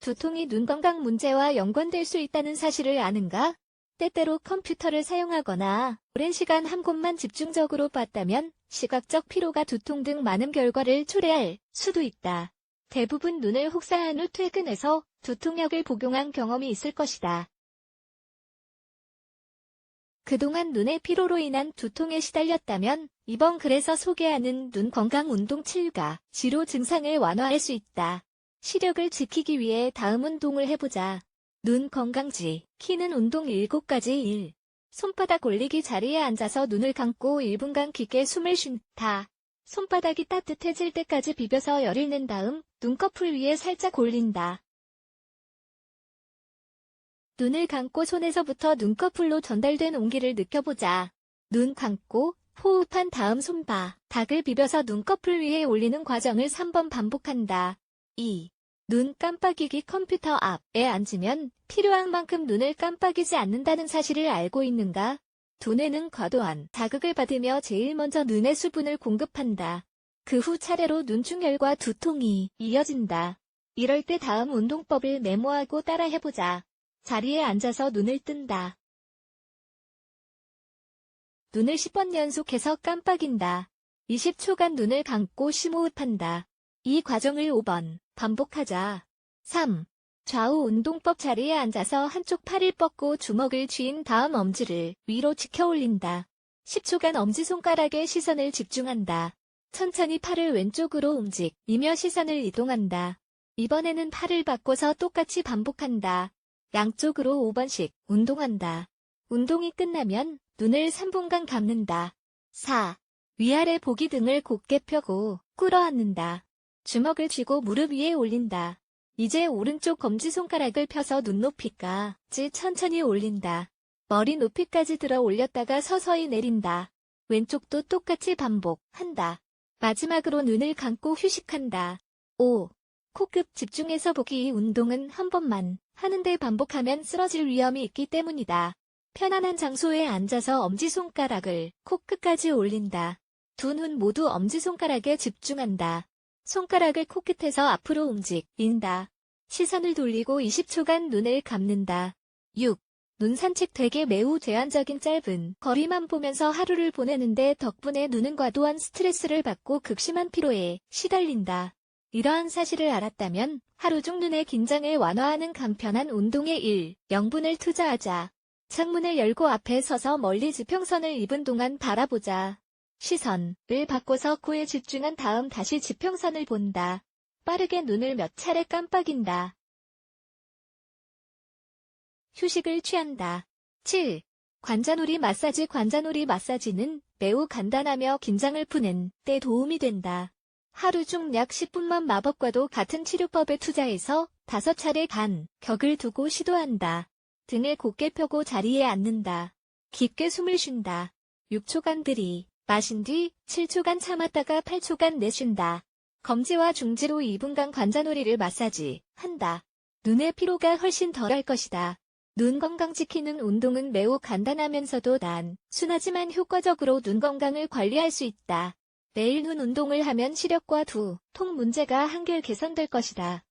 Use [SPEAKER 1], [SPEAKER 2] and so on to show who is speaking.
[SPEAKER 1] 두통이 눈 건강 문제와 연관될 수 있다는 사실을 아는가? 때때로 컴퓨터를 사용하거나 오랜 시간 한 곳만 집중적으로 봤다면 시각적 피로가 두통 등 많은 결과를 초래할 수도 있다. 대부분 눈을 혹사한 후 퇴근해서 두통약을 복용한 경험이 있을 것이다. 그동안 눈의 피로로 인한 두통에 시달렸다면 이번 글에서 소개하는 눈 건강 운동 7가 지로 증상을 완화할 수 있다. 시력을 지키기 위해 다음 운동을 해보자. 눈 건강지, 키는 운동 7가지 1. 손바닥 올리기 자리에 앉아서 눈을 감고 1분간 깊게 숨을 쉰다. 손바닥이 따뜻해질 때까지 비벼서 열을 낸 다음 눈꺼풀 위에 살짝 올린다. 눈을 감고 손에서부터 눈꺼풀로 전달된 온기를 느껴보자. 눈 감고 호흡한 다음 손바닥을 비벼서 눈꺼풀 위에 올리는 과정을 3번 반복한다. 2. 눈 깜빡이기 컴퓨터 앞에 앉으면 필요한 만큼 눈을 깜빡이지 않는다는 사실을 알고 있는가? 두뇌는 과도한 자극을 받으며 제일 먼저 눈의 수분을 공급한다. 그 후 차례로 눈충혈과 두통이 이어진다. 이럴 때 다음 운동법을 메모하고 따라 해보자. 자리에 앉아서 눈을 뜬다. 눈을 10번 연속해서 깜빡인다. 20초간 눈을 감고 심호흡한다. 이 과정을 5번 반복하자. 3. 좌우 운동법 자리에 앉아서 한쪽 팔을 뻗고 주먹을 쥐인 다음 엄지를 위로 지켜 올린다. 10초간 엄지손가락에 시선을 집중한다. 천천히 팔을 왼쪽으로 움직이며 시선을 이동한다. 이번에는 팔을 바꿔서 똑같이 반복한다. 양쪽으로 5번씩 운동한다. 운동이 끝나면 눈을 3분간 감는다. 4. 위아래 보기 등을 곧게 펴고 꿇어앉는다. 주먹을 쥐고 무릎 위에 올린다. 이제 오른쪽 검지손가락을 펴서 눈높이까지 천천히 올린다. 머리 높이까지 들어 올렸다가 서서히 내린다. 왼쪽도 똑같이 반복한다. 마지막으로 눈을 감고 휴식한다. 5. 코끝 집중해서 보기 이 운동은 한 번만 하는데 반복하면 쓰러질 위험이 있기 때문이다. 편안한 장소에 앉아서 엄지손가락을 코끝까지 올린다. 두 눈 모두 엄지손가락에 집중한다. 손가락을 코끝에서 앞으로 움직인다. 시선을 돌리고 20초간 눈을 감는다. 6. 눈 산책 되게 매우 제한적인 짧은 거리만 보면서 하루를 보내는데 덕분에 눈은 과도한 스트레스를 받고 극심한 피로에 시달린다. 이러한 사실을 알았다면 하루 중 눈의 긴장을 완화하는 간편한 운동에 1. 영분을 투자하자. 창문을 열고 앞에 서서 멀리 지평선을 입은 동안 바라보자. 시선을 바꿔서 코에 집중한 다음 다시 지평선을 본다. 빠르게 눈을 몇 차례 깜빡인다. 휴식을 취한다. 7. 관자놀이 마사지 관자놀이 마사지는 매우 간단하며 긴장을 푸는 데 도움이 된다. 하루 중 약 10분만 마법과도 같은 치료법에 투자해서 5차례 간 격을 두고 시도한다. 등을 곧게 펴고 자리에 앉는다. 깊게 숨을 쉰다. 6초간 들이 마신 뒤 7초간 참았다가 8초간 내쉰다. 검지와 중지로 2분간 관자놀이를 마사지 한다. 눈의 피로가 훨씬 덜할 것이다. 눈 건강 지키는 운동은 매우 간단하면서도 단, 순하지만 효과적으로 눈 건강을 관리할 수 있다. 매일 눈 운동을 하면 시력과 두, 통 문제가 한결 개선될 것이다.